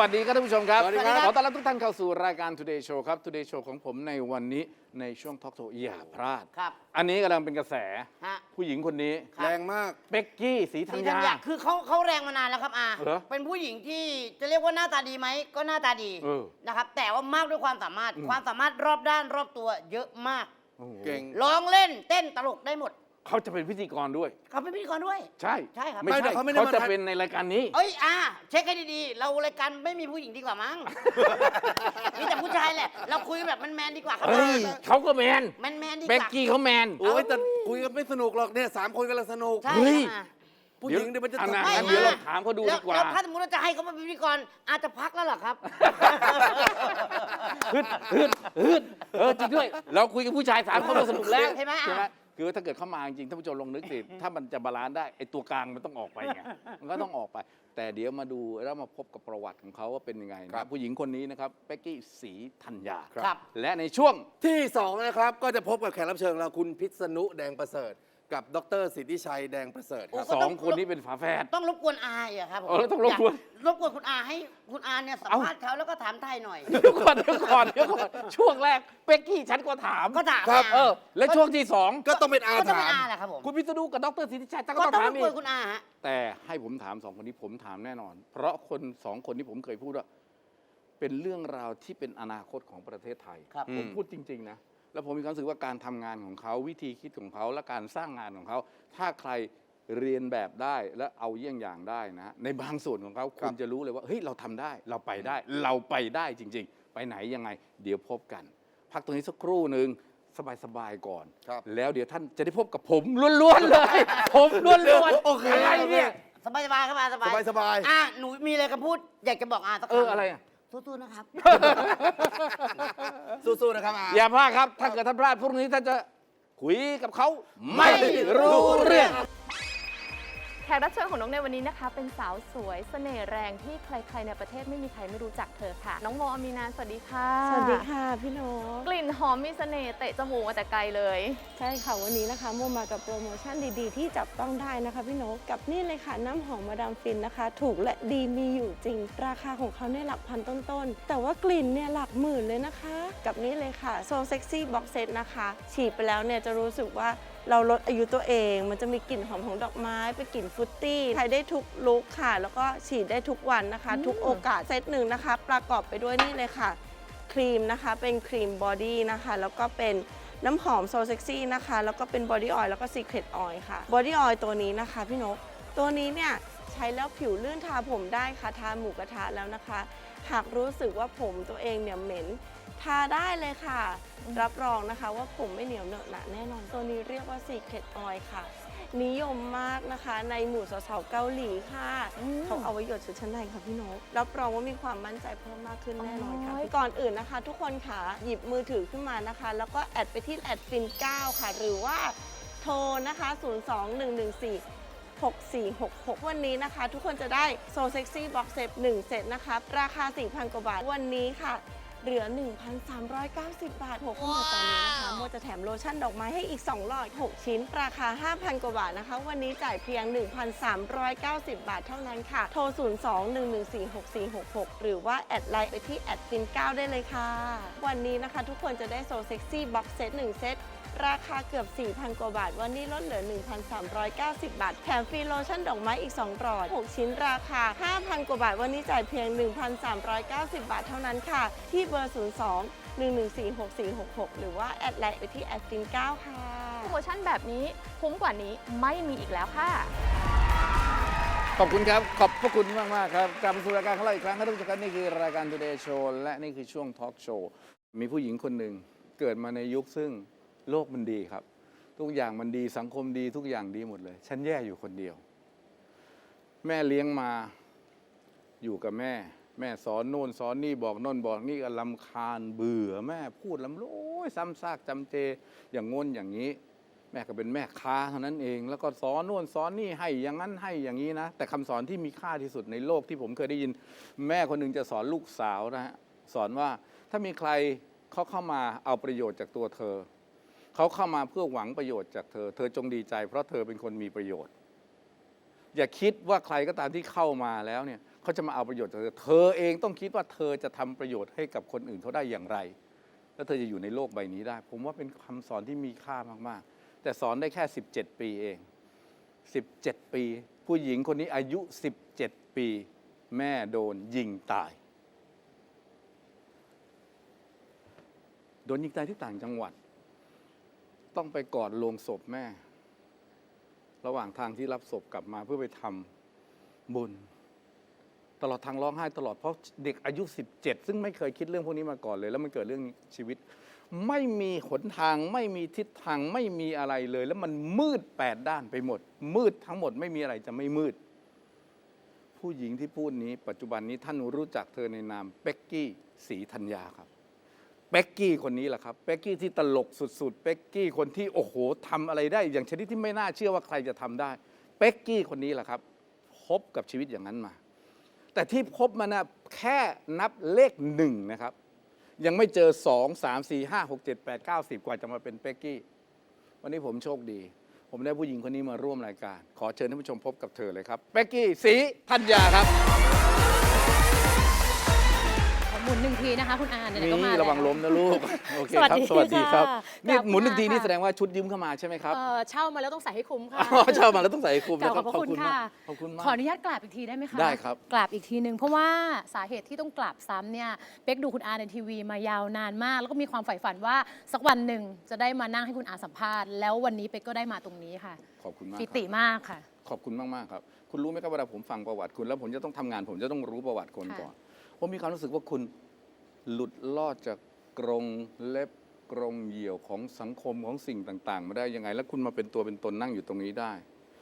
วัสดีครับท่านผู้ชมครับ สวัสดีครับ ขอต้อนรับทุกท่านเข้าสู่รายการ Today Show ครับ Today Show ของผมในวันนี้ในช่วงทอล์กโชว์อย่าพลาด ครับ อันนี้กำลังเป็นกระแส ฮะ ผู้หญิงคนนี้ครับ แรงมากเป็กกี้สีธัญสีญาธัญญาคือเขาเขาแรงมานานแล้วครับอาเหรอเป็นผู้หญิงที่จะเรียกว่าหน้าตาดีไหมก็หน้าตาดีเออ นะครับ แต่ว่ามากด้วยความสามารถอืมความสามารถรอบด้านรอบตัวเยอะมาก โอ้โหเก่ง ร้องเล่นเต้นตลกได้หมด เขาจะเป็นพิธีกรด้วย เขาเป็นพิธีกรด้วย ใช่ใช่ครับ ไม่ไม่ใช่แต่เขาไม่ได้เขามาจะถ่ายเป็นในรายการนี้ เอ้ยอาเช็คให้ดีๆ เรารายการไม่มีผู้หญิงดีกว่ามั้ง มีแต่ผู้ชายแหละ เราคุยกันแบบแมนๆดีกว่าครับเฮ้ยเขาก็แมนแมนๆดีกเป็กว่า กี้เขาแมน โอ้ยแต่คุยกันไม่สนุกหรอกเนี่ยสามคนกำลังสนุก ใช่เฮ้ยครับผู้หญิงเดี๋ยวมันจะอันตกนั้นไม่งั้นเดี๋ยวอาเราถามเขาดูแล้ดีกว่าแล้วถ้าสมมติเราจะให้เขามาเป็นพิธีกรอาจจะพักแล้วเหรอครับ ฮึดฮึดฮึดเออจริงด้วย เราคุยกับผู้ชายสามคนก็สนุกแล้วใช่ไหมอะใช่ไหม คือถ้าเกิดเข้ามาจริงๆท่านผู้ชมลองนึกสิถ้ามันจะบาลานซ์ได้ไอตัวกลางมันต้องออกไปไงมันก็ต้องออกไป แต่เดี๋ยวมาดูแล้วมาพบกับประวัติของเขาว่าเป็นยังไงนะผู้หญิงคนนี้นะครับเป็กกี้ศรีธัญญาครับ และในช่วง ที่สองนะครับ ก็จะพบกับแขกรับเชิญเราคุณพิษณุแดงประเสริฐ กับดรสิทธิชัยแดงประเสริฐครับ สองคนนี้เป็นฝาแฝด ต้องรบกวนอาอีกอะครับผมเออต้องรบกวนอยารบกวนคุณอาให้คุณอาเนี่ยสัมภาษณ์เขาแล้วก็ถามไทยหน่อย เดี๋ยวก่อนเดี๋ยวก่อนเดี๋ยวก่อนช่วงแรกเป็กกี้ฉันก็ถามก็ถามครับอาเออ และช่วงที่สองก็ต้องเป็นอาก็ต้องถาเป็นมอาแหละครับผมคุณพิษณุกับดรสิทธิชัยท่านก็ก็ต้องต้องถารมบอีกวนกคุณอาฮะ แต่ให้ผมถามสองคนนี้ผมถามแน่นอน เพราะคนสองคนที่ผมเคยพูดว่าเป็นเรื่องราวที่เป็นอนาคตของประเทศไทย ครับ ผมพูดจริง ๆ นะ แล้วผมมีความรู้สึกว่าการทำงานของเขาวิธีคิดของเขาและการสร้างงานของเขา ถ้าใครเรียนแบบได้และเอาเยี่ยงอย่างได้นะ ในบางส่วนของเขาคุณจะรู้เลยว่าเฮ้ยเราทำได้เราไปได้ เราไปได้จริง ๆ ไปไหนยังไง เดี๋ยวพบกัน พักตรงนี้สักครู่หนึ่งสบายๆก่อนครับแล้วเดี๋ยวท่านจะได้พบกับผมล้วนๆเลย ผมล้วนๆโอเคอะไรเนี่ยสบายสบายๆครับอาสบายสบายๆอ่าหนูมีอะไรจะพูดอยากจะบอกอาสักคำเอออะไรอะ สู้ๆนะครับ สู้ๆนะครับอาอย่าพลาดครับ ถ้าเกิดท่านพลาดพรุ่งนี้ท่านจะคุยกับเขาไม่รู้เรื่องแขกรับเชิญของน้องในวันนี้นะคะ เป็นสาวสวยเสน่ห์แรงที่ใครๆในประเทศไม่มีใครไม่รู้จักเธอค่ะ น้องโมอามีนาสวัสดีค่ะ สวัสดีค่ะพี่นกกลิ่นหอมมีเสน่ห์เตะจมูกมาแต่ไกลเลย ใช่ค่ะวันนี้นะคะโมมากับโปรโมชั่นดีๆ ที่จับต้องได้นะคะพี่นกกับนี่เลยค่ะน้ำหอมมาดามฟินนะคะ ถูกและดีมีอยู่จริง ราคาของเขาเนี่ยหลักพันต้นๆ แต่ว่ากลิ่นเนี่ยหลักหมื่นเลยนะคะ กับนี่เลยค่ะโซเซ็กซี่บ็อกเซตนะคะ ฉีดไปแล้วเนี่ยจะรู้สึกว่า เราลดอายุตัวเอง มันจะมีกลิ่นหอมของดอกไม้เป็นกลิ่นฟรุตตี้ใช้ได้ทุกลุคค่ะ แล้วก็ฉีดได้ทุกวันนะคะ ทุกโอกาสเซตหนึ่งนะคะ ประกอบไปด้วยนี่เลยค่ะ ครีมนะคะ เป็นครีมบอดี้นะคะ แล้วก็เป็นน้ำหอมโซเซ็กซี่นะคะ แล้วก็เป็นบอดี้ออยล์แล้วก็ซีเครตออยล์ค่ะบอดี้ออยล์ตัวนี้นะคะพี่นก ตัวนี้เนี่ยใช้แล้วผิวลื่นทาผมได้ค่ะ ทาหมูกระทะแล้วนะคะ หากรู้สึกว่าผมตัวเองเนี่ยเหม็นทาได้เลยค่ะ รับรองนะคะว่าผมไม่เหนียวเหนอะหนะแน่นอนตัวนี้เรียกว่าซีเครตออยล์ค่ะ นิยมมากนะคะในหมู่สาวๆเกาหลีค่ะเขาเอาไว้หยดชุดชั้นในค่ะพี่นกรับรองว่ามีความมั่นใจเพิ่มมากขึ้นแน่นอนค่ะโอ้ยก่อนอื่นนะคะ ทุกคนค่ะหยิบมือถือขึ้นมานะคะ แล้วก็แอดไปที่แอดฟิน9ค่ะ หรือว่าโทรนะคะ 02114 6466 วันนี้นะคะ ทุกคนจะได้โซเซ็กซี่บ็อกเซต1เซตนะคะ ราคา 4,000 กว่าบาท วันนี้ค่ะ เหลือ 1,390 บาทโทรเข้ามาตอนนี้นะคะโมจะแถมโลชั่นดอกไม้ให้อีก2หลอด 6 ชิ้น ราคา 5,000 กว่าบาทนะคะ วันนี้จ่ายเพียง 1,390 บาทเท่านั้นค่ะ โทร 02-114-6466 หรือว่า แอดไลน์ไปที่แอดฟิน9ได้เลยค่ะ วันนี้นะคะทุกคนจะได้โซเซ็กซี่บ็อกเซต1เซต ราคาเกือบ 4,000 กว่าบาท วันนี้ลดเหลือ 1,390 บาท แถมฟรีโลชั่นดอกไม้อีก 2 หลอด 6 ชิ้นราคา 5,000 กว่าบาท วันนี้จ่ายเพียง 1,390 บาทเท่านั้นค่ะ ที่เบอร์ 02 114 6466 หรือว่า แอดไลน์ไปที่แอดฟิน9ค่ะโปรโมชั่นแบบนี้คุ้มกว่านี้ไม่มีอีกแล้วค่ะขอบคุณครับ ขอบพระคุณมากมากๆครับ กลับมาสู่รายการของเราอีกครั้งครับทุกท่านครับนี่คือรายการ Today Show และนี่คือช่วง Talk Show มีผู้หญิงคนหนึ่งเกิดมาในยุคซึ่ง โลกมันดีครับ ทุกอย่างมันดีสังคมดีทุกอย่างดีหมดเลย ฉันแย่อยู่คนเดียว แม่เลี้ยงมาอยู่กับแม่ แม่สอนโน่นสอนนี่บอกโน่นบอกนี่ก็ลำคาญเบื่อแม่พูดลำโอ้ยซ้ำซากจำเจ อย่างงนอย่างนี้ แม่ก็เป็นแม่ค้าเท่านั้นเอง แล้วก็สอนโน่นสอนนี่ให้อย่างนั้นให้อย่างนี้นะ แต่คำสอนที่มีค่าที่สุดในโลกที่ผมเคยได้ยิน แม่คนหนึ่งจะสอนลูกสาวนะฮะสอนว่าถ้ามีใครเขาเข้ามาเอาประโยชน์จากตัวเธอ เขาเข้ามาเพื่อหวังประโยชน์จากเธอ เธอจงดีใจ เพราะเธอเป็นคนมีประโยชน์ อย่าคิดว่าใครก็ตามที่เข้ามาแล้วเนี่ยเขาจะมาเอาประโยชน์จากเธอ เธอเองต้องคิดว่าเธอจะทำประโยชน์ให้กับคนอื่นเขาได้อย่างไร แล้วเธอจะอยู่ในโลกใบนี้ได้ ผมว่าเป็นคำสอนที่มีค่ามากๆ แต่สอนได้แค่ 17 ปีเอง 17 ปี ผู้หญิงคนนี้อายุ 17 ปี แม่โดนยิงตายโดนยิงตายที่ต่างจังหวัด ต้องไปกอดโลงศพแม่ ระหว่างทางที่รับศพกลับมาเพื่อไปทำบุญ ตลอดทางร้องไห้ตลอดเพราะเด็กอายุ 17 ซึ่งไม่เคยคิดเรื่องพวกนี้มาก่อนเลย แล้วมันเกิดเรื่องชีวิต ไม่มีหนทางไม่มีทิศทางไม่มีอะไรเลย แล้วมันมืดแปดด้านไปหมด มืดทั้งหมดไม่มีอะไรจะไม่มืด ผู้หญิงที่พูดนี้ ปัจจุบันนี้ท่านรู้จักเธอในนามเป็กกี้ศรีธัญญาครับ เป็กกี้คนนี้แหละครับเป็กกี้ที่ตลกสุดๆเป็กกี้คนที่โอ้โหทำอะไรได้ อย่างชนิดที่ไม่น่าเชื่อว่าใครจะทำได้เป็กกี้คนนี้แหละครับ พบกับชีวิตอย่างนั้นมา แต่ที่พบมานะแค่นับเลขหนึ่งนะครับ ยังไม่เจอสองสามสี่ห้าหกเจ็ดแปดเก้าสิบกว่าจะมาเป็นเป็กกี้ วันนี้ผมโชคดี ผมได้ผู้หญิงคนนี้มาร่วมรายการ ขอเชิญท่านผู้ชมพบกับเธอเลยครับเป็กกี้ศรีธัญญาครับ มุนหนึ่งทีนะคะคุณอาไหนๆก็มานี่แล้วระวังล้มนะลูก โอเคสวัสครับดีสวัสดีครับค่ะนี่กลับหมุนหนึ่งทีมานี่ค่ะแสดงว่าชุดยืมเข้ามาใช่ไหมครับ เอ่อเช่ามาแล้วต้องใส่ให้คุ้มค่ะอ๋อเช่ามาแล้วต้องใส่ให้คุ้มกรานะบคขรัอบบพระคุณมากค่ะขอบคุณมาก ขออนุญาตกราบอีกทีได้ไหมคะได้ครับกราบอีกทีหนึ่งเพราะว่าสาเหตุที่ต้องกราบซ้ำเนี่ยเป๊กดูคุณอาในทีวีมายาวนานมาก แล้วก็มีความใฝ่ฝันว่าสักวันหนึ่งจะได้มานั่งให้คุณอาสัมภาษณ์ แล้ววันนี้เป๊กก็ได้มาตรงนี้ค่ะ ขอบคุณมากปิครับ ติมากค่ะ ขอบคุณมากมาก ๆ ครับ คุณรู้ไหมครับเวลาผมฟังประวัติคุณแล้วผมจะต้องทำงาน ผมจะต้องรู้ประวัติคนค่ะก่อน ผมมีความรู้สึกว่าคุณหลุดลอดจากกรงเล็บกรงเหยี่ยวของสังคมของสิ่งต่างๆ มาได้ยังไง แล้วคุณมาเป็นตัวเป็นตนนั่งอยู่ตรงนี้ได้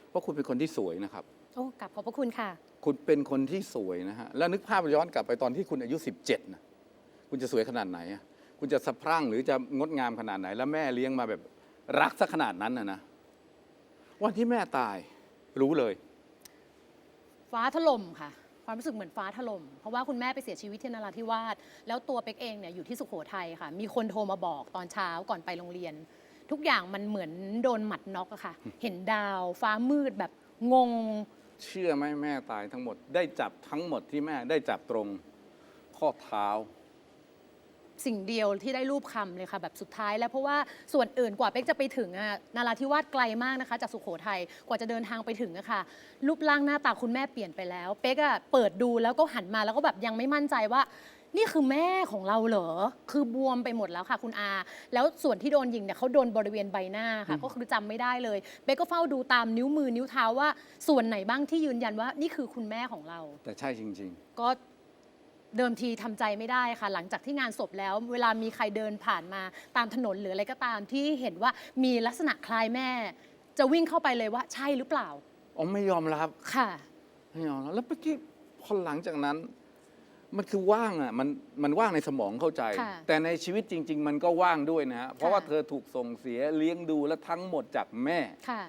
เพราะคุณเป็นคนที่สวยนะครับ โอ้กราบขอบพระคุณค่ะ คุณเป็นคนที่สวยนะฮะ แล้วนึกภาพย้อนกลับไปตอนที่คุณอายุ 17นะคุณจะสวยขนาดไหนอะคุณจะสะพรั่งหรือจะงดงามขนาดไหน แล้วแม่เลี้ยงมาแบบรักซะขนาดนั้นนะนะ วันที่แม่ตายรู้เลย ฟ้าถล่มค่ะ ความรู้สึกเหมือนฟ้าถล่มเพราะว่าคุณแม่ไปเสียชีวิตที่นราธิวาสแล้วตัวเป็กเองเนี่ยอยู่ที่สุโขทัยค่ะ มีคนโทรมาบอกตอนเช้าก่อนไปโรงเรียน ทุกอย่างมันเหมือนโดนหมัดน็อกอะค่ะ เห็นดาวฟ้ามืดแบบงง เชื่อไหมแม่ตายทั้งหมด ได้จับทั้งหมดที่แม่ได้จับตรง ข้อเท้า สิ่งเดียวที่ได้รูปคำเลยค่ะแบบสุดท้ายแล้วเพราะว่าส่วนอื่นกว่าเป๊กจะไปถึงอะนาราธิวาสไกลมากนะคะ จากสุโขทัยกว่าจะเดินทางไปถึงอะค่ะรูปร่างหน้าตาคุณแม่เปลี่ยนไปแล้ว เป๊กอะเปิดดูแล้วก็หันมาแล้วก็แบบยังไม่มั่นใจว่า นี่คือแม่ของเราเหรอ คือบวมไปหมดแล้วค่ะคุณอา แล้วส่วนที่โดนยิงเนี่ยเขาโดนบริเวณใบหน้าค่ะ ก็คือจำไม่ได้เลย เป๊กก็เฝ้าดูตามนิ้วมือนิ้วเท้าว่า ส่วนไหนบ้างที่ยืนยันว่า นี่คือคุณแม่ของเรา แต่ใช่จริง ก็ เดิมทีทำใจไม่ได้ค่ะ หลังจากที่งานศพแล้ว เวลามีใครเดินผ่านมาตามถนนหรืออะไรก็ตามที่เห็นว่ามีลักษณะคล้ายแม่ จะวิ่งเข้าไปเลยว่าใช่หรือเปล่าๆอ๋อไม่ยอมรับค่ะไม่ยอมรับแล้วเมื่อกี้พอหลังจากนั้น มันคือว่างอะมันมันว่างในสมองเข้าใจค่ะแต่ในชีวิตจริง ๆ มันก็ว่างด้วยนะฮะเพราะว่าค่ะเธอถูกส่งเสียเลี้ยงดูและทั้งหมดจากแม่ค่ะ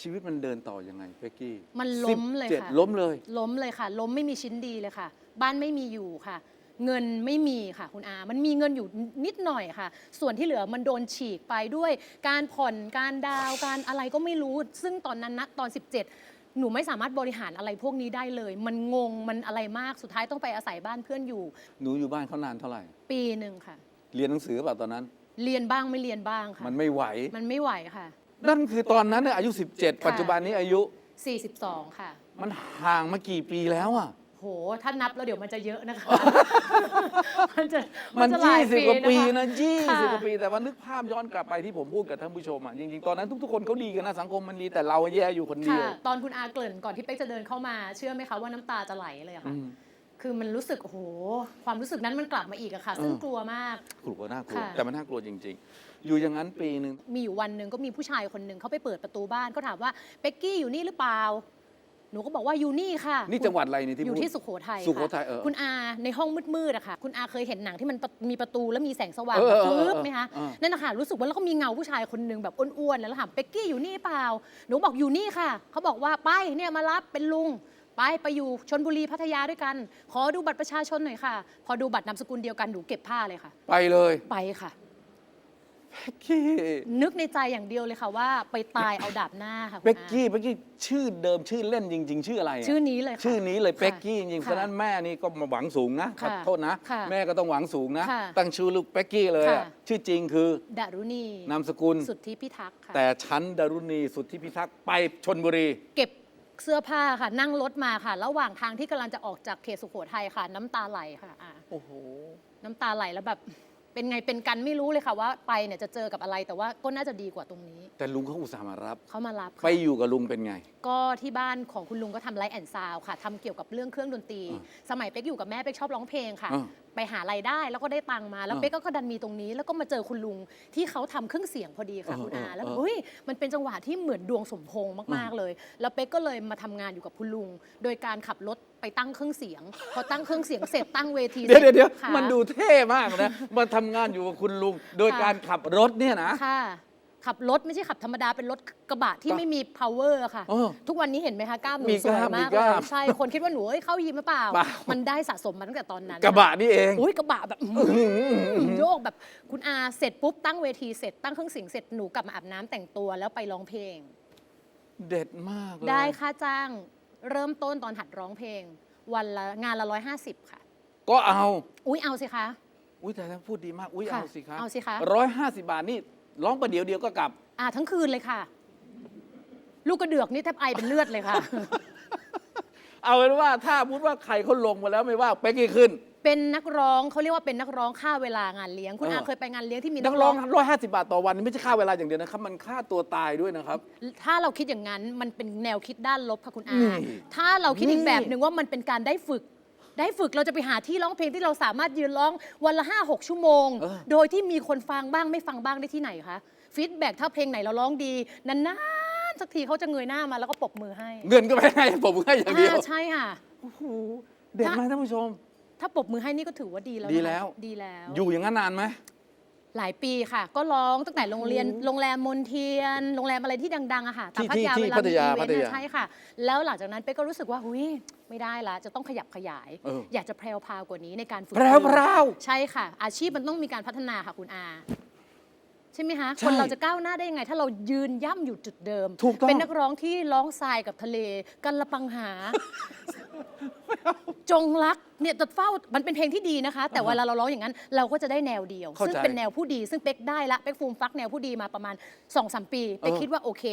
ชีวิตมันเดินต่อยังไงเป๊กกี้ มันล้มเลย17ค่ะล้มเลย ล้มเลยค่ะ ล้มไม่มีชิ้นดีเลยค่ะ บ้านไม่มีอยู่ค่ะ เงินไม่มีค่ะคุณอา มันมีเงินอยู่นิดหน่อยค่ะ ส่วนที่เหลือมันโดนฉีกไปด้วยการผ่อนการดาวน์การอะไรก็ไม่รู้ ซึ่งตอนนั้นนะตอน 17 หนูไม่สามารถบริหารอะไรพวกนี้ได้เลย มันงงมันอะไรมากสุดท้ายต้องไปอาศัยบ้านเพื่อนอยู่ หนูอยู่บ้านเขานานเท่าไหร่ ปีหนึ่งค่ะ เรียนหนังสือเปล่าตอนนั้น เรียนบ้างไม่เรียนบ้างค่ะ มันไม่ไหว มันไม่ไหวค่ะ นั่นคือตอนนั้นเนี่ยอายุ 17 ปัจจุบันนี้อายุ 42 ค่ะ มันห่างมากี่ปีแล้วอะ โห ถ้านับแล้วเดี๋ยวมันจะเยอะนะคะ มันจะมันจะหลยี่สิบกว่าปีคนะยี่สิบค่ะกว่าปี แต่ว่านึกภาพย้อนกลับไปที่ผมพูดกับท่านผู้ชมอะจริงๆ ตอนนั้นทุกๆคนเขาดีกันนะสังคมมันดีแต่เราแย่อยู่คนเดียวค่ะตอนคุณอาเกริ่นก่อนที่เป๊กจะเดินเข้ามาเชื่อไหมคะว่าน้ำตาจะไหลเลยอะอืค่ะมคือมันรู้สึกโอ้โหความรู้สึกนั้นมันกลับมาอีกอะค่ะ ซึ่งเออกลัวมาก กลัวน่ากลัวค่ะ แต่มันน่ากลัวจริง ๆ อยู่อย่างนั้นปีหนึ่งมีอยู่วันหนึ่งก็มีผู้ชายคนหนึ่งเขาไปเปิดประตูบ้านเขาถามว่าเป็กกี้อยู่นี่หรือเปล่า หนูก็บอกว่าอยู่นี่ค่ะนี่จังหวัดอะไรนี่ที่อยู่พูดที่สุโขทัยสุโขค่ะทัยเออคุณอาในห้องมืดๆอะค่ะ คุณอาเคยเห็นหนังที่มันมีประตูแล้วมีแสงสว่างเออแบบเออเออปึ๊บไหมคะเออนั่นนะคะรู้สึกว่าแล้วก็มีเงาผู้ชายคนหนึ่งแบบอ้วนๆแล้วถามเป็กกี้อยู่นี่เปล่า หนูบอกอยู่นี่ค่ะเขาบอกว่าไปเนี่ยมารับเป็นลุงไปไปอยู่ชนบุรีพัทยาด้วยกัน ขอดูบัตรประชาชนหน่อยค่ะ พอดูบัตรนามสกุลเดียวกันหนูเก็บผ้าเลยค่ะ ไปเลยไปค่ะ กี้นึกในใจอย่างเดียวเลยค่ะว่าไปตายเอาดาบหน้าค่ะคุณเป๊กอา กี้เป๊กกี้ชื่อเดิมชื่อเล่นจริง ๆ ชื่ออะไระชื่อนี้เลยค่ะชื่อนี้เลยค่ะเป๊กกี้จริงๆค่ะเพราะฉะนั้นแม่นี่ก็มาหวังสูงนะขอค่ะโทษนะ ค่ะแม่ก็ต้องหวังสูงนะ ค่ะตั้งชื่อลูกเป๊กกี้เลยอะค่ะ ชื่อจริงคือดารุณีนามสกุล สุทธิพิทักษ์ค่ะ แต่ชั้นดารุณีสุทธิพิทักษ์ไปชนบุรี เก็บเสื้อผ้าค่ะ นั่งรถมาค่ะ ระหว่างทางที่กำลังจะออกจากเขตสุโขทัยค่ะ น้ำตาไหลค่ะอ่าโอ้โห น้ำตาไหลแล้วแบบ เป็นไงเป็นกันไม่รู้เลยค่ะว่าไปเนี่ยจะเจอกับอะไรแต่ว่าก็น่าจะดีกว่าตรงนี้ แต่ลุงเขาอุตส่าห์มารับ เขามารับค่ะไปอยู่กับลุงเป็นไง ก็ที่บ้านของคุณลุงก็ทำไลฟ์แอนซาวค่ะทำเกี่ยวกับเรื่องเครื่องดนตรี อ่สมัยเป๊กอยู่กับแม่เป๊กชอบร้องเพลงค่ะ อ่าไปหารายได้แล้วก็ได้ตังค์มาแล้วอ่าเป๊กก็ดันมีตรงนี้ แล้วก็มาเจอคุณลุงที่เขาทำเครื่องเสียงพอดีค่ะอ่าคุณอาอ่าแล้วอ่า เฮ้ยมันเป็นจังหวะที่เหมือนดวงสมพงษ์มากๆเลย แล้วเป๊กก็เลยมาทำงานอยู่กับคุณลุง โดยการขับรถ ไปตั้งเครื่องเสียง พอตั้งเครื่องเสียงเสร็จตั้งเวทีเดี๋ยวสร็เดี๋ยวจเดี๋ยวค่ะ มันดูเท่มากนะ มาทำงานอยู่กับคุณลุง โดยค่ะ การขับรถเนี่ยนะ ค่ะ ขับรถไม่ใช่ขับธรรมดาเป็นรถกระบะที่ก็ไม่มี power อะค่ะเออทุกวันนี้เห็นไหมคะกล้ามหนูมีสวยกล้ามมากมีกล้ามเลยใช่ คนคิดว่าหนูเอ้ยเข้ายิมหรือเปล่า เปล่า มันได้สะสมมาตั้งแต่ตอนนั้นกระบะนี่เอง อุ้ยกระบะแบบโยกแบบคุณอาเสร็จปุ๊บตั้งเวทีเสร็จตั้งเครื่องเสียงเสร็จหนูกลับมาอาบน้ำแต่งตัวแล้วไปร้องเพลง เด็ดมากเลยได้ค่าจ้าง เริ่มต้นตอนหัดร้องเพลง วันละงานละร้อยห้าสิบค่ะ ก็เอา อุ้ยเอาสิคะ อุ้ยแต่ถ้าพูดดีมาก อุ้ยค่ะเอาสิคะเอาสิคะ ร้อยห้าสิบบาทนี่ร้องประเดี๋ยวเดียวก็กลับ อ่าทั้งคืนเลยค่ะ ลูกกระเดือกนี่แทบไอเป็นเลือดเลยค่ะ เอาเป็นว่าถ้าพูดว่าใครเขาลงมาแล้วไม่ว่าเป๊กกี้ขึ้น เป็นนักร้องเขาเรียกว่าเป็นนักร้องค่าเวลางานเลี้ยง คุณเอออาเคยไปงานเลี้ยงที่มีนักร้องร้อยห้าสิบาทต่อวันนี่ไม่ใช่ค่าเวลาอย่างเดียวนะครับ มันค่าตัวตายด้วยนะครับ ถ้าเราคิดอย่างนั้นมันเป็นแนวคิดด้านลบค่ะคุณอานี่ถ้าเราคิดอีนี่กแบบหนึ่งว่ามันเป็นการได้ฝึกได้ฝึกเราจะไปหาที่ร้องเพลงที่เราสามารถยืนร้องวันละห้าหกชั่วโมงเออโดยที่มีคนฟังบ้างไม่ฟังบ้างได้ที่ไหนคะฟีดแบ็ถ้าเพลงไหนเราร้องดีนานๆสักทีเขาจะเงยหน้ามาแล้วก็ปรบมือให้ เงินก็ไม่ให้ผมให้อย่างเดียวอ่าใช่ค่ะโอ้โหเด็ดมากท่านผู้ชม ถ้าปรบมือให้นี่ก็ถือว่าดีแล้วนะคะดีแล้ว ดีแล้ว อยู่อย่างนั้นนานไหม หลายปีค่ะ ก็ร้องตั้งแต่โรงเรียนโรงแรมมนเทียน โรงแรมอะไรที่ดังๆอะค่ะตามที่พัทยาที่เวลาพัทยามีอีเวนพัต์ทยาอะใช่ค่ะ แล้วหลังจากนั้นเป๊กก็รู้สึกว่าหุยไม่ได้ละจะต้องขยับขยายเอออยากจะแพรวพราวกว่านี้ในการฝึกแพรวพราวใช่ค่ะ อาชีพมันต้องมีการพัฒนาค่ะคุณอา ใช่ไหมคะใช่คนเราจะก้าวหน้าได้ยังไง ถ้าเรายืนย่ำอยู่จุดเดิม ถูกต้อง เป็นนักร้องที่ร้องทรายกับทะเลกันละปังหา จงรักเนี่ยจะเฝ้ามันเป็นเพลงที่ดีนะคะ แต่เวลาเราร้องอย่างนั้น เราก็จะได้แนวเดียว เข้าใจซึ่งเป็นแนวผู้ดีซึ่งเป๊กได้ละเป๊กฟูมฟักแนวผู้ดีมาประมาณ2อสปีเป๊กเออ คิดว่าโอเค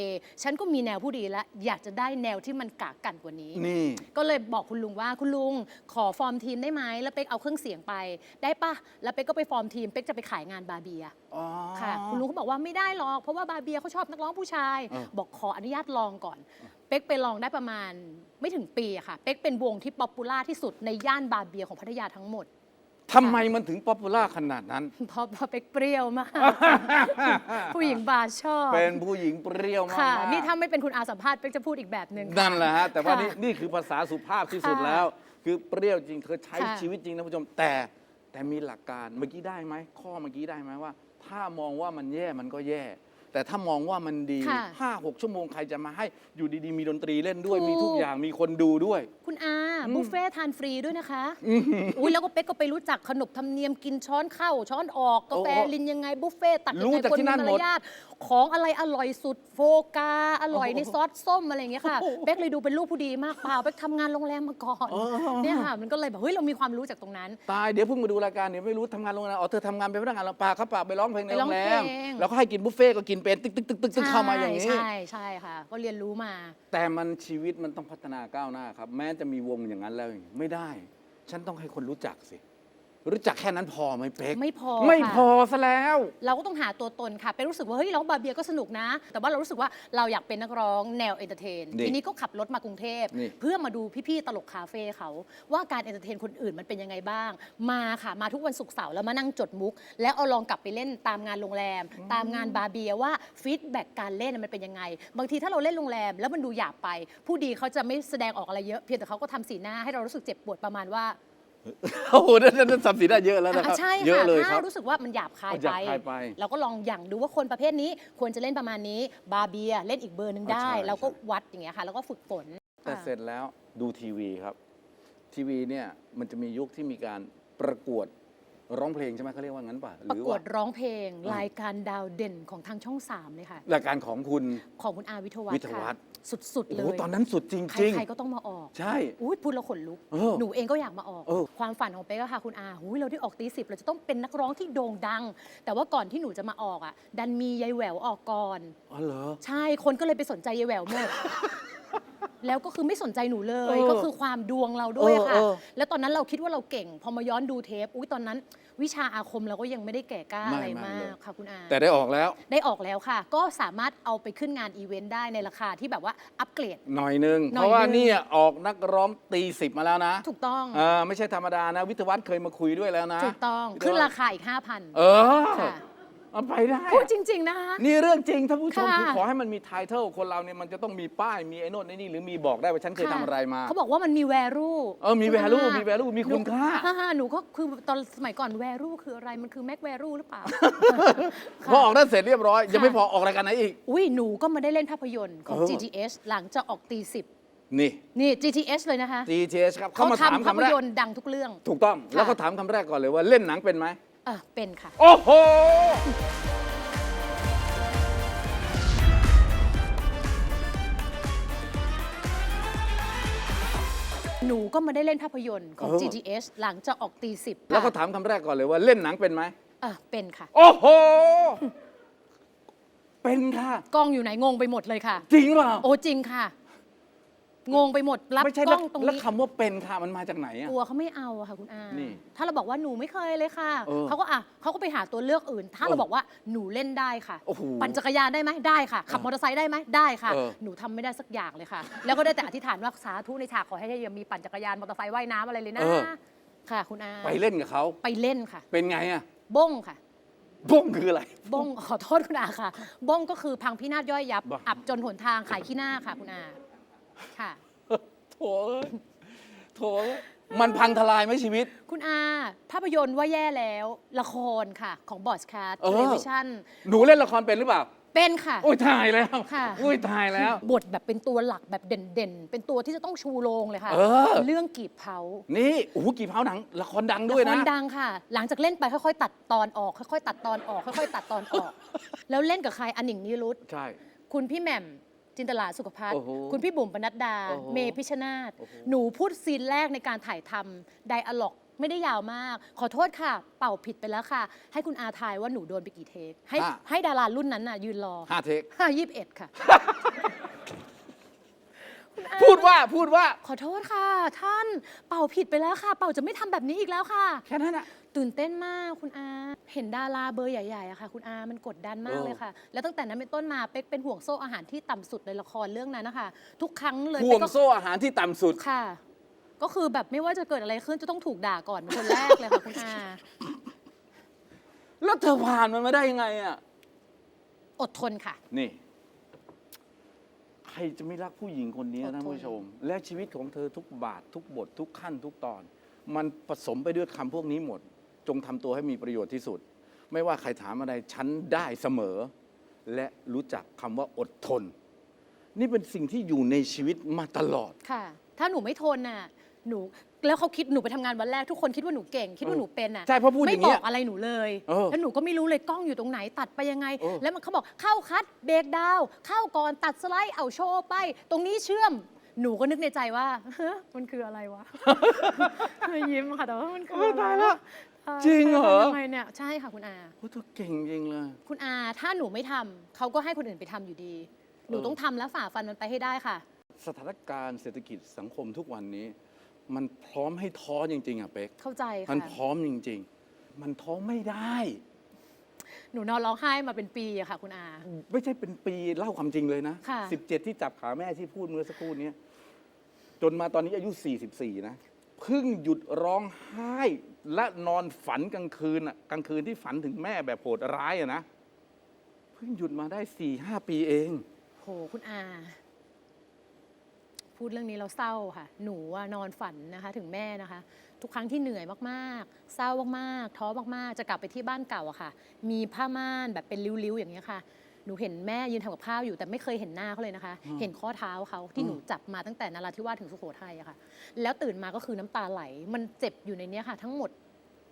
ฉันก็มีแนวผู้ดีแล้วอยากจะได้แนวที่มันกากกันกว่านี้ นี่ ก็เลยบอกคุณลุงว่าคุณลุงขอฟอร์มทีมได้ไหมแล้วเป๊กเอาเครื่องเสียงไป ได้ปะแล้วเป๊กก็ไปฟอร์มทีมเป๊กจะไปขายงานบาร์เบียอ๋อ ค่ะ คุณลุงเขาบอกว่าไม่ได้หรอกเพราะว่าบาร์เบียเขาชอบนักร้องผู้ชาย เออ บอกขออนุญาตลองก่อน เป๊กไปลองได้ประมาณไม่ถึงปีอะค่ะ เป๊กเป็นวงที่ป๊อปปูล่าที่สุดในย่านบาร์เบียของพัทยาทั้งหมด ทำไมมันถึงป๊อปปูล่าขนาดนั้น เพราะเพราะเป๊กเปรี้ยวมาก ผู้หญิงบาร์ชอบเป็นผู้หญิงเปรี้ยวมากค่ะ ๆนี่ถ้าไม่เป็นคุณอาสัมภาษณ์เป๊กจะพูดอีกแบบหนึ่ง นั่นแหละฮะ แต่ว่าค่ะนี่นี่คือภาษาสุภาพที่สุดค่ะแล้ว คือเปรี้ยวจริงเธอใช้ค่ะ ชีวิตจริงนะผู้ชม แต่แต่มีหลักการเมื่อกี้ได้ไหมข้อเมื่อกี้ได้ไหมว่า ถ้ามองว่ามันแย่มันก็แย่ แต่ถ้ามองว่ามันดี ค่ะห้าหกชั่วโมงใครจะมาให้อยู่ดีๆ มีดนตรีเล่นด้วยถูก มีทุกอย่างมีคนดูด้วย คุณอาบุฟเฟ่ทานฟรีด้วยนะคะ อุ้ยแล้วก็เป๊กก็ไปรู้จักขนบธรรมเนียมกินช้อนเข้า ช้อนออกกาแฟโอ้โหลินยังไงบุฟเฟ่ตักยังรู้ไงจากคนที่มีนั่นมาหมรดยาทของอะไรอร่อยสุดโฟกาอร่อยในซอสส้มอะไรอย่างเงี้ยค่ะเป๊กเลยดูเป็นลูกผู้ดีมากเปล่าเป๊กทำงานโรงแรมมาก่อนเนี่ยค่ะมันก็เลยแบบเฮ้ยเรามีความรู้จากตรงนั้น ตายเดี๋ยวเพิ่งมาดูรายการเดี๋ยวไม่รู้ทำงานโรงแรมอ๋อเธอทำงานเป็นพนักงานปลาเขาปลาไปร้องเพลงในไปโรร้องงแรมเพลง แล้วก็ให้กินบุฟเฟ่ต์ก็กินเป็นตึกตึกตึกตึกตึกเข้ามาอย่างนี้ ใช่ใช่ค่ะ ก็เรียนรู้มา แต่มันชีวิตมันต้องพัฒนาก้าวหน้าครับ แม้จะมีวงอย่างนั้นแล้ว ไม่ได้ ฉันต้องให้คนรู้จักสิ รู้จักแค่นั้นพอไหมเป๊กไม่พอไม่ค่ะ พอซะแล้ว เราก็ต้องหาตัวตนค่ะ เป็นรู้สึกว่า เฮ้ยร้องบาร์เบียก็สนุกนะ แต่ว่าเรารู้สึกว่าเราอยากเป็นนักร้องแนวเอนเตอร์เทน นี่ทีนี้ก็ขับรถมากรุงเทพ นี่ เพื่อมาดูพี่ๆตลกคาเฟ่เขา ว่าการเอนเตอร์เทนคนอื่นมันเป็นยังไงบ้าง มาค่ะ มาทุกวันศุกร์เสาร์แล้วมานั่งจดมุก แล้วเอาลองกลับไปเล่นตามงานโรงแรม ตามงานบาร์เบียว่าฟีดแบ็กการเล่นมันเป็นยังไง บางทีถ้าเราเล่นโรงแรมแล้วมันดูหยาบไป ผู้ดีเขาจะไม่แสดงออกอะไรเยอะ เพียงแต่เขาก็ทำสีหน้าให้เรารู้สึกเจ็บปวดประมาณว่า โอ้โหนั่นนั่นสับสีได้เยอะแล้วนะครับอะใช่เยอะค่ะเลยคถ้ารับ รู้สึกว่ามันหยาบคายหยาไปบคายไปเราก็ลองอย่างดูว่าคนประเภทนี้ควรจะเล่นประมาณนี้ บาร์เบียเล่นอีกเบอร์หนึ่งอะได้ใช่ เราก็ใช่วัดอย่างเงี้ยค่ะ แล้วก็ฝึกฝนแต่ค่ะเสร็จแล้วดูทีวีครับ ทีวีเนี่ยมันจะมียุคที่มีการประกวด ร้องเพลงใช่ไหมเขาเรียกว่างั้นป่ะหประรือกวว่าดร้องเพลงอ่ารรายการดาวเด่นของทางช่องสามเลยค่ะ รายการของคุณ ของคุณอาวิทยาวัฒวิน์ทยาวัค่ะฒน์ สุดๆโอ้เลโหยตอนนั้นสุดจริงใคจริง รๆก็ต้องมาออกใช่ อุ้ยพูดแล้วขนลุก เออหนูเองก็อยากมาออก เออความฝันของเป๊กอะค่ะคุณอาอุ้ยเราได้ออกตีสิบเราจะต้องเป็นนักร้องที่โด่งดัง แต่ว่าก่อนที่หนูจะมาออกอะดันมียายแหววออกก่อน อ๋อเหรอ ใช่ คนก็เลยไปสนใจยายแหววหมด แล้วก็คือไม่สนใจหนูเลย เออก็คือความดวงเราด้วยอะค่ะ เออเออ แล้วตอนนั้นเราคิดว่าเราเก่ง พอมาย้อนดูเทปอุ้ยตอนนั้น วิชาอาคมเราก็ยังไม่ได้แก่กล้าไม่อะไรไม่มาเลยกค่ะคุณอา แต่ได้ออกแล้วได้ออกแล้วค่ะ ก็สามารถเอาไปขึ้นงานอีเวนต์ได้ในราคาที่แบบว่าอัปเกรด หน่อยนึง หน่อยเพราะว่านึงเนี่ยออกนักร้องตีสิบมาแล้วนะถูกต้อง เออไม่ใช่ธรรมดานะ วิทยาวัฒน์เคยมาคุยด้วยแล้วนะถูกต้องวิทยขึ้นวัฒราคาอีก 5,000 เออ ค่ะ เอาไปได้พูดจริง ๆ นะคะ นี่เรื่องจริงท่านผู้ชมค่ะ คือขอให้มันมีไทเทลคนเราเนี่ยมันจะต้องมีป้ายมีไอ้โน่นไอ้นี่หรือมีบอกได้ว่าฉันเคยทำอะไรมา เขาบอกว่ามันมีแวรูเออมี value มี value มีคุณค่าฮ่าหนูก็คือตอนสมัยก่อนแวรูคืออะไรมันคือแม็กแวรูหรือเปล่า พอออกได้เสร็จเรียบร้อย ยังค่ะไม่พอออกรายการไหนอีก อุ้ยหนูก็มาได้เล่นภาพยนตร์ของ เออ GTH หลังจากออกตีสิบนี่ นี่ GTH เลยนะคะ GTS ครับเขาเขามาถามทำภาพคำแรกยนตร์ดังทุกเรื่อง ถูกต้องค่ะแล้วเขาถามคำแรกก่อนเลยว่าเล่นหนังเป็นไหมเออเป็นค่ะ โอ้โห หนูก็มาได้เล่นภาพยนตร์ของ เออ GTH หลังจากออกตีสิบแล้วเขาถามคำแรกก่อนเลยว่าเล่นหนังเป็นไหม เออเป็นค่ะ โอ้โห เป็นค่ะ กล้องอยู่ไหนงงไปหมดเลยค่ะ จริงเปล่า โอ้จริงค่ะ งงไปหมดรับไม่ใช่กแล้ล้วองตรงแล้วนี้คำว่าเป็นค่ะมันมาจากไหนอะกลัวเขาไม่เอาอะค่ะคุณอานี่ถ้าเราบอกว่าหนูไม่เคยเลยค่ะเออเขาก็อะเขาก็ไปหาตัวเลือกอื่น ถ้าเราเออบอกว่าหนูเล่นได้ค่ะ โอ้โหปั่นจักรยานได้ไหมได้ค่ะ ขับมอเตอร์ไซค์ได้ไหมได้ค่ะ เออ หนูทำไม่ได้สักอย่างเลยค่ะ แล้วก็ได้แต่อธิษฐานว่าสาธุในฉากขอให้ยังมีปั่นจักรยานมอเตอร์ไซค์ว่ายน้ำอะไรเลยนะค่ะ คุณอาไปเล่นกับเขาไปเล่นค่ะ เป็นไงอะบ้งค่ะ บ้งคืออะไร บ้งขอโทษคุณอาค่ะ บ้งก็คือพังพินาศย่อยยับบ้า อับจนหนทางขายขี้หน้าค่ะคุณอา ค่ะ โถเอ้ยโถเอ้ยมันพังทลายไหมชีวิต คุณอาภาพยนตร์ว่าแย่แล้ว ละครค่ะ ของบอสคาร์เออ เทเลวิชั่นหนูเล่นละครเป็นหรือเปล่า เป็นค่ะ อุ้ยถ่ายแล้ว ค่ะ อุ้ยถ่ายแล้ว บทแบบเป็นตัวหลักแบบเด่นๆ เป็นตัวที่จะต้องชูโรงเลยค่ะ เออ เรื่องกีบเผานี่โอ้โหกี่เผาหนังละครดังละด้วยคนะรดังค่ะ หลังจากเล่นไปค่อยๆ ตัดตอนออก ค่อยๆ ตัดตอนออก ค่อยๆ ตัดตอนออก แล้วเล่นกับใครอันหนิงนิรุต ใช่ คุณพี่แหม่ม จินตลาสุขภัทรโอ้โหคุณพี่บุ๋มปนัดดา โอ้โหเมพิชชนาธโอ้โห หนูพูดซีนแรกในการถ่ายทำไดอะล็อกไม่ได้ยาวมาก ขอโทษค่ะ เป่าผิดไปแล้วค่ะ ให้คุณอาทายว่าหนูโดนไปกี่เทคให้ให้ดารารุ่นนั้นน่ะยืนรอห้าเทค ห้ายี่สิบเอ็ดค่ะ พูดว่าพูดว่าขอโทษค่ะ ท่านเป่าผิดไปแล้วค่ะ เป่าจะไม่ทำแบบนี้อีกแล้วค่ะ แค่นั้นอะ ตื่นเต้นมากคุณอา เห็นดาราเบอร์ใหญ่ๆอะค่ะ คุณอา มันกดดันมากเออเลยค่ะ แล้วตั้งแต่นั้นเป็นต้นมาเป๊กเป็นห่วงโซ่อาหารที่ต่ำสุดในละครเรื่องนั้นนะคะ ทุกครั้งเลยห่วงเป๊กก็โซ่อาหารที่ต่ำสุด ค่ะ ก็คือแบบไม่ว่าจะเกิดอะไรขึ้นจะต้องถูกด่าก่อนเป็นคนแรกเลยค่ะคุณอา แล้วเธอผ่านมันมาได้ยังไงอะอดทนค่ะ นี่ ใครจะไม่รักผู้หญิงคนนี้อดทนท่านผู้ชม และชีวิตของเธอทุกบาท ทุกบท ทุกขั้นทุกตอน มันผสมไปด้วยคำพวกนี้หมด จงทำตัวให้มีประโยชน์ที่สุด ไม่ว่าใครถามอะไรฉันได้เสมอ และรู้จักคำว่าอดทน นี่เป็นสิ่งที่อยู่ในชีวิตมาตลอด ค่ะ ถ้าหนูไม่ทนน่ะหนูแล้วเขาคิดหนูไปทำงานวันแรกทุกคนคิดว่าหนูเก่ง คิดว่าหนูเป็นน่ะใช่เพราะพูดอไม่ย่างบเงี้อยกอะไรหนูเลยเออแล้วหนูก็ไม่รู้เลยกล้องอยู่ตรงไหนตัดไปยังไง เออ แล้วมันเขาบอกเข้าคัดเบรกดาวน์เข้าก่อนตัดสไลด์เอาโชว์ไป ตรงนี้เชื่อม หนูก็นึกในใจว่าเฮ้ยมันคืออะไรวะไม่ยิ้มค่ะแต่ว่ามันคืออะไรตายแล้วเออ จริงเหรอ ทำไมเนี่ยใช่ค่ะคุณอา โอ้เธอเก่งจริงเลย คุณอาถ้าหนูไม่ทำเขาก็ให้คนอื่นไปทำอยู่ดี หนูเออต้องทำและฝ่าฟันมันไปให้ได้ค่ะ สถานการณ์เศรษฐกิจสังคมทุกวันนี้ มันพร้อมให้ท้อจริง ๆอะเป๊กเข้าใจมันค่ะพร้อมจริง ๆ มันท้อไม่ได้ หนูนอนร้องไห้มาเป็นปีอะค่ะ คุณอา ไม่ใช่เป็นปีเล่าความจริงเลยนะค่ะ 17 ที่จับขาแม่ที่พูดเมื่อสักครู่เนี้ยจนมาตอนนี้อายุ 44 นะ เพิ่งหยุดร้องไห้ และนอนฝันกลางคืนอะกลางคืนที่ฝันถึงแม่แบบโหดร้ายอะนะเพิ่งหยุดมาได้4-5ปีเอง โหคุณอา พูดเรื่องนี้เราเศร้าค่ะ หนูอะนอนฝันนะคะ ถึงแม่นะคะ ทุกครั้งที่เหนื่อยมากๆ เศร้ามากๆท้อมากๆ จะกลับไปที่บ้านเก่าอะค่ะ มีผ้าม่านแบบเป็นริ้วๆอย่างเงี้ยค่ะ นูเห็นแม่ยืนทำกับข้าวอยู่แต่ไม่เคยเห็นหน้าเขาเลยนะคะอืมเห็นข้อเท้าเขาที่หนูจับมาตั้งแต่นราธิวาสถึงสุโขทัยอะค่ะ แล้วตื่นมาก็คือน้ำตาไหล มันเจ็บอยู่ในเนี้ยค่ะ ทั้งหมด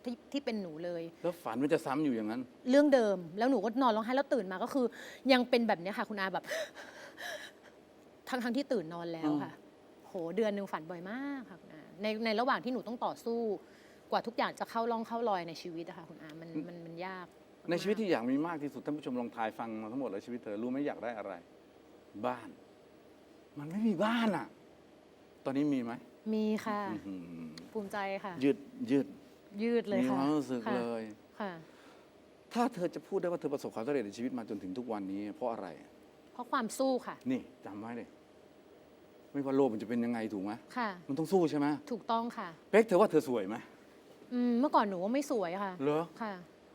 ที่ที่เป็นหนูเลย แล้วฝันมันจะซ้ำอยู่อย่างนั้น เรื่องเดิมแล้วหนูก็นอนร้องไห้แล้วตื่นมาก็คือ ยังเป็นแบบเนี้ยค่ะ คุณอาแบบ ทั้งทั้งที่ตื่นนอนแล้วค่ะ โหเดือนหนึ่งฝันบ่อยมากค่ะคุณอาในในระหว่างที่หนูต้องต่อสู้ กว่าทุกอย่างจะเข้าร่องเข้ารอยในชีวิตอะค่ะคุณอามันมันมันยาก ในชีวิตที่อยากมีมากที่สุดท่านผู้ชมลองทายฟังมาทั้งหมดแล้วชีวิตเธอรู้ไหมอยากได้อะไร บ้าน มันไม่มีบ้านอะ ตอนนี้มีไหมมีค่ะ อื้อหือภูมิใจค่ะ ยืดยืดยืดเลยมีคค่ะวามรู้สึกค่ะเลย ค่ะ ถ้าเธอจะพูดได้ว่าเธอประสบความสำเร็จในชีวิตมาจนถึงทุกวันนี้ เพราะอะไร เพราะความสู้ค่ะ นี่จำไว้เลยไม่ว่าโลกมันจะเป็นยังไงถูกไหมค่ะ มันต้องสู้ใช่ไหมถูกต้องค่ะเป๊กเธอว่าเธอสวยไหมอืมเมื่อก่อนหนูว่าไม่สวยค่ะ เหรอ ค่ะ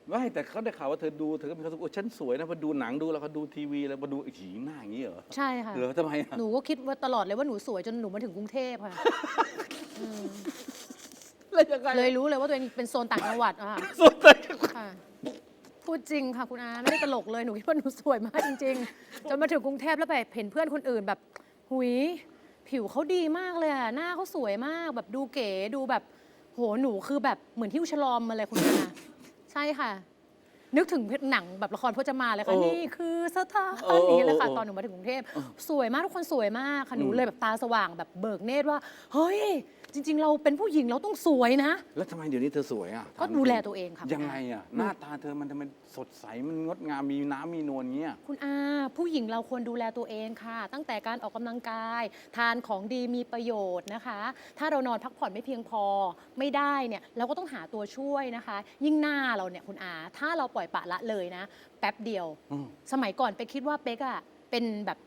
ไม่แต่เขาได้ข่าวว่าเธอดูเธอก็มีความสุขโอ้ฉันสวยนะพอดูหนังดูแล้วก็ดูทีวีแล้วมาดูไอ้หีหน้าอย่างนี้เหรอใช่ค่ะ เหรอทำไมอะหนูก็คิดว่าตลอดเลยว่าหนูสวยจนหนูมาถึงกรุงเทพค่ะอืมแล้วยังไงเลยรู้เลยว่าตัวเองเป็นโซนต่างจังหวัดอะค่ะสุดเลยค่ะ พูดจริงค่ะคุณอาไม่ได้ตลกเลยหนูคิดว่าหนูสวยมากจริง ๆ จนมาถึงกรุงเทพแล้วไปเห็นเพื่อนคนอื่นแบบ หุยผิวเขาดีมากเลยอะหน้าเขาสวยมากแบบดูเก๋ดูแบบ โหหนูคือแบบเหมือนที่วฉลอมมาเลยคุณอา ใช่ค่ะ นึกถึงหนังแบบละครพจมานเลยค่ะ เออนี่คือสถานเออเออนี้เลยค่ะ เออตอนหนูมาถึงกรุงเทพสวยมากทุกคนสวยมากค่ะหนูเลยแบบตาสว่างแบบเบิกเนตรว่า เฮ้ย จริง ๆ เราเป็นผู้หญิงเราต้องสวยนะ แล้วทำไมเดี๋ยวนี้เธอสวยอะก็ดูแลตัวเองค่ะยังไงอะ หน้าตาเธอมันทำไมสดใส มันงดงาม มีน้ำมีนวลเงี้ย คุณอาผู้หญิงเราควรดูแลตัวเองค่ะ ตั้งแต่การออกกำลังกาย ทานของดีมีประโยชน์นะคะ ถ้าเรานอนพักผ่อนไม่เพียงพอไม่ได้เนี่ยเราก็ต้องหาตัวช่วยนะคะ ยิ่งหน้าเราเนี่ยคุณอา ถ้าเราปล่อยปละละเลยนะ แป๊บเดียวอืมสมัยก่อนไปกคิดว่าเป๊กอะเป็นแบบ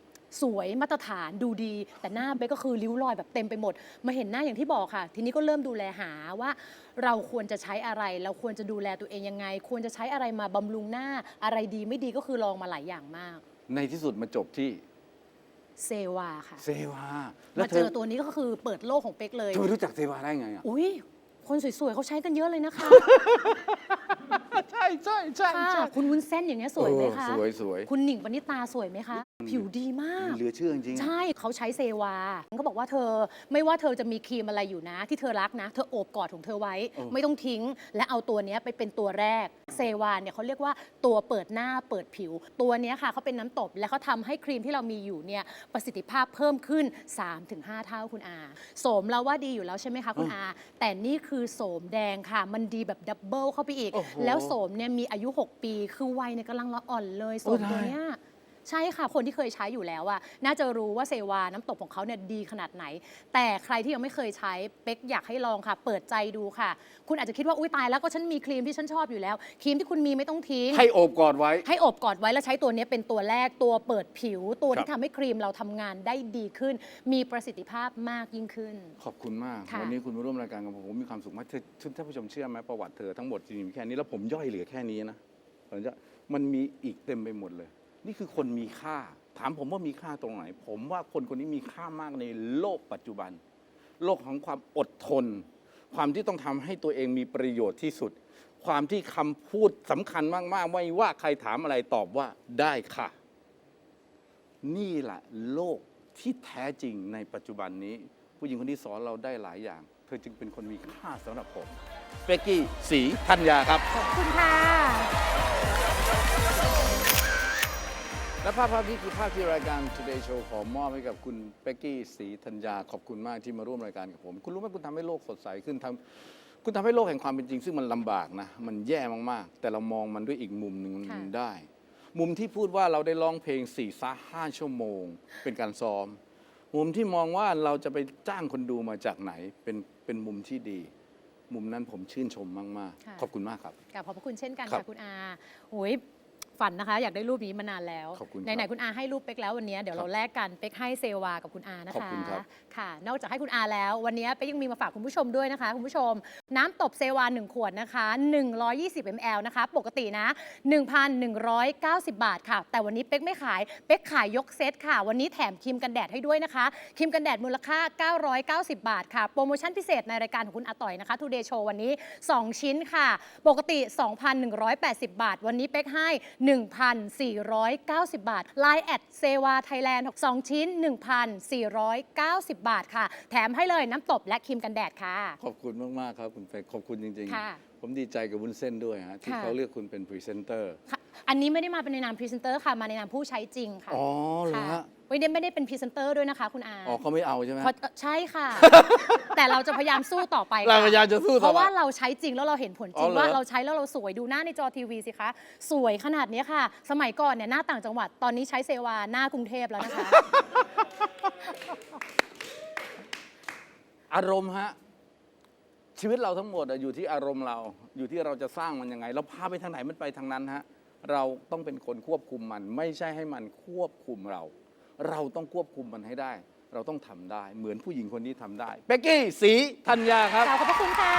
สวยมาตรฐานดูดี แต่หน้าเป๊กก็คือริ้วรอยแบบเต็มไปหมด มาเห็นหน้าอย่างที่บอกค่ะ ทีนี้ก็เริ่มดูแลหาว่า เราควรจะใช้อะไร เราควรจะดูแลตัวเองยังไง ควรจะใช้อะไรมาบำรุงหน้าอะไรดีไม่ดีก็คือลองมาหลายอย่างมาก ในที่สุดมาจบที่เซวาค่ะ เซวาแล้วมาเธเจออตัวนี้ก็คือเปิดโลกของเป๊กเลย เธอรู้จักเซวาได้ไงอะ อุ้ย คนสวยๆเขาใช้กันเยอะเลยนะคะ ใช่ใช่ใช่ค่ะคุณวุ้นเส้นอย่างเงี้ยสวยไหมคะสวยสวย คุณหนิงปณิตาสวยไหมคะ ผิวดีมาก เหลือเชื่อจริงๆอะใช่เขาใช้เซวาเขาบอกว่าเธอไม่ว่าเธอจะมีครีมอะไรอยู่นะ ที่เธอรักนะ เธอโอบกอดของเธอไว้เออไม่ต้องทิ้ง และเอาตัวเนี้ยไปเป็นตัวแรกเซวาเนี่ยเขาเรียกว่าตัวเปิดหน้าเปิดผิว ตัวเนี้ยค่ะเขาเป็นน้ำตบและเขาทำให้ครีมที่เรามีอยู่เนี่ยประสิทธิภาพเพิ่มขึ้น 3-5 เท่าคุณอาโสมเราว่าดีอยู่แล้วใช่ไหมคะคุณอาแต่นี่คือโสมแดงค่ะ มันดีแบบดับเบิลเข้าไปอีก โอ้โห แล้วโสมเนี่ยมีอายุ 6 ปี คือวัยเนี่ยกำลังละอ่อนเลยโสมตัวเนี้ย ใช่ค่ะ คนที่เคยใช้อยู่แล้วอะน่าจะรู้ว่าเซวาน้ำตกของเขาเนี่ยดีขนาดไหน แต่ใครที่ยังไม่เคยใช้เป๊กอยากให้ลองค่ะ เปิดใจดูค่ะ คุณอาจจะคิดว่าอุ้ยตายแล้วก็ฉันมีครีมที่ฉันชอบอยู่แล้ว ครีมที่คุณมีไม่ต้องทิ้ง ให้โอบกอดไว้ ให้อบกอดไว้แล้วใช้ตัวนี้เป็นตัวแรกตัวเปิดผิว ตัวครับที่ทำให้ครีมเราทำงานได้ดีขึ้น มีประสิทธิภาพมากยิ่งขึ้น ขอบคุณมาก ค่ะวันนี้คุณมาร่วมรายการกับผมผมมีความสุขมากเธอท่านผู้ชมเชื่อไหมประวัติเธอทั้งหมดจริงๆมีแค่นี้แล้วผมย่อยเหลือแค่นี้นะผมจะมันมีอีกเต็มไปหมดเลย นี่คือคนมีค่า ถามผมว่ามีค่าตรงไหน ผมว่าคนคนนี้มีค่ามากในโลกปัจจุบัน โลกของความอดทน ความที่ต้องทำให้ตัวเองมีประโยชน์ที่สุด ความที่คำพูดสำคัญมากๆ ไม่ว่าใครถามอะไรตอบว่าได้ค่ะ นี่แหละโลกที่แท้จริงในปัจจุบันนี้ ผู้หญิงคนที่สอนเราได้หลายอย่าง เธอจึงเป็นคนมีค่าสำหรับผมเบกกี้สีธัญญาครับขอบคุณค่ะ และภาพภาพนี้คือภาพที่รายการ Today Show ขอมอบให้กับคุณเบกกี้สีธัญญาขอบคุณมากที่มาร่วมรายการกับผม คุณรู้ไหมคุณทำให้โลกสดใสขึ้นทำคุณทำให้โลกแห่งความเป็นจริง ซึ่งมันลำบากนะ มันแย่มากๆ แต่เรามองมันด้วยอีกมุมหนึ่งมันค่ะ ได้ มุมที่พูดว่าเราได้ร้องเพลง4ี่ซะห้าชั่วโมง เป็นการซ้อม มุมที่มองว่าเราจะไปจ้างคนดูมาจากไหนเป็นเป็นมุมที่ดี มุมนั้นผมชื่นชมมาก ค่ะ ๆ ขอบคุณมากครับกับขอบพระคุณเช่นกันครัค่ะบ คุณอาโอ้ย ฝันนะคะ อยากได้รูปนี้มานานแล้วขอบคุณครับไหนๆคุณอาให้รูปเป๊กแล้ววันนี้เดี๋ยวครับเราแลกกันเป๊กให้เซวากับคุณอานะขอบคะคุณครับ ค่ะ นอกจากให้คุณอาแล้ว วันนี้เป๊กยังมีมาฝากคุณผู้ชมด้วยนะคะ คุณผู้ชม น้ำตบเซวา 1 ขวดนะคะ 120 ml นะคะ ปกตินะ 1,190 บาทค่ะ แต่วันนี้เป๊กไม่ขาย เป๊กขายยกเซตค่ะ วันนี้แถมครีมกันแดดให้ด้วยนะคะ ครีมกันแดดมูลค่า 990 บาทค่ะ โปรโมชั่นพิเศษในรายการของคุณอาต่อยนะคะ Today Show วันนี้ 2 ชิ้นค่ะ ปกติ 2,180 บาท วันนี้เป๊กให้1,490 บาท Line แอดเซวาไทยแลนด์2ชิ้น 1,490 บาทค่ะ แถมให้เลยน้ำตบและครีมกันแดดค่ะ ขอบคุณมาก ๆ ครับ คุณเฟกขอบคุณจริง ค่ะๆ ผมดีใจกับวุ้นเส้นด้วยฮะที่ค่ะ เขาเลือกคุณเป็นพรีเซนเตอร์ ค่ะ อันนี้ไม่ได้มาเป็นในนามพรีเซนเตอร์ค่ะ มาในนามผู้ใช้จริงค่ะ อ๋อเหรอค่ะ ฮะ ไม่ได้ไม่ได้เป็นพรีเซนเตอร์ด้วยนะคะคุณอาอ๋อเขาไม่เอาใช่ไหมเพราะใช่ค่ะ แต่เราจะพยายามสู้ต่อไปค่ะเราพยายามจะสู้ต่อไปเพราะว่าเราใช้จริงแล้วเราเห็นผลจอ๋ริองเหรอว่าเราใช้แล้วเราสวยดูหน้าในจอทีวีสิคะสวยขนาดเนี้ยค่ะ สมัยก่อนเนี่ยหน้าต่างจังหวัดตอนนี้ใช้เซวาหน้ากรุงเทพแล้วนะคะ อารมณ์ฮะชีวิตเราทั้งหมดอะอยู่ที่อารมณ์เราอยู่ที่เราจะสร้างมันยังไง เราพาไปทางไหนมันไปทางนั้นฮะเราต้องเป็นคนควบคุมมัน ไม่ใช่ให้มันควบคุมเรา เราต้องควบคุมมันให้ได้ เราต้องทำได้ เหมือนผู้หญิงคนนี้ทำได้เบกกี้สีธัญญาครับขอบพระคุณค่ะ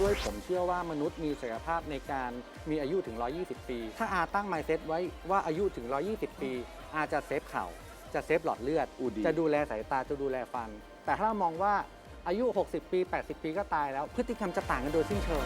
ด้วยผมเชื่อว่ามนุษย์มีศักยภาพในการมีอายุถึง 120 ปี ถ้าอาตั้ง mindset ไว้ว่าอายุถึง 120 ปี อาจะเซฟเข่า จะเซฟหลอดเลือด อู้ดี จะดูแลสายตา จะดูแลฟัน แต่ถ้าเรามองว่าอายุ 60 ปี 80 ปีก็ตายแล้ว พฤติกรรมจะต่างกันโดยสิ้นเชิง